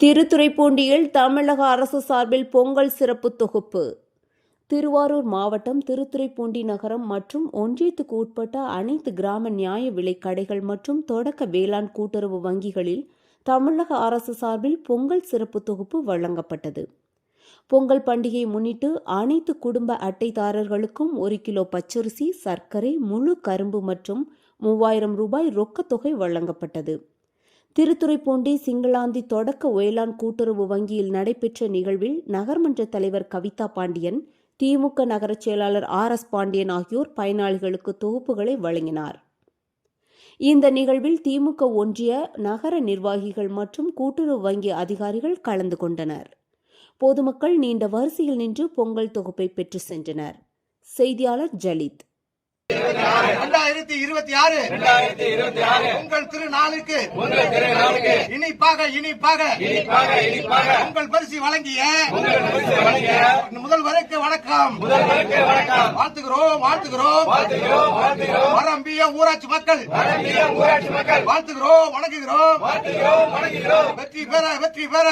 திருத்துறைப்பூண்டியில் தமிழக அரசு சார்பில் பொங்கல் சிறப்பு தொகுப்பு. திருவாரூர் மாவட்டம் திருத்துறைப்பூண்டி நகரம் மற்றும் ஒன்றியத்துக்கு உட்பட்ட அனைத்து கிராம நியாய விலை கடைகள் மற்றும் தொடக்க வேளாண் கூட்டுறவு வங்கிகளில் தமிழக அரசு சார்பில் பொங்கல் சிறப்பு தொகுப்பு வழங்கப்பட்டது. பொங்கல் பண்டிகையை முன்னிட்டு அனைத்து குடும்ப அட்டைதாரர்களுக்கும் ஒரு கிலோ பச்சரிசி சர்க்கரை முழு கரும்பு மற்றும் மூவாயிரம் ரூபாய் ரொக்கத்தொகை வழங்கப்பட்டது. திருத்துறைப்பூண்டி சிங்களாந்தி தொடக்க வேளாண் கூட்டுறவு வங்கியில் நடைபெற்ற நிகழ்வில் நகர்மன்ற தலைவர் கவிதா பாண்டியன் திமுக நகரச் செயலாளர் ஆர் எஸ் பாண்டியன் ஆகியோர் பயனாளிகளுக்கு தொகுப்புகளை வழங்கினார். இந்த நிகழ்வில் திமுக ஒன்றிய நகர நிர்வாகிகள் மற்றும் கூட்டுறவு வங்கி அதிகாரிகள் கலந்து கொண்டனர். பொதுமக்கள் நீண்ட வரிசையில் நின்று பொங்கல் தொகுப்பை பெற்று சென்றனர். செய்தியாளர் ஜலித். இரண்டாயிரத்தி இருபத்தி ஆறு. உங்கள் திருநாளுக்கு. இனிப்பாக இனிப்பாக. உங்கள் பரிசு வழங்கிய. முதல்வருக்கு வணக்கம். வாழ்த்துகிறோம் வாழ்த்துகிறோம். வரம்பிய ஊராட்சி மக்கள். வாழ்த்துகிறோம் வணங்குகிறோம். வெற்றி பெற. வெற்றி பெற.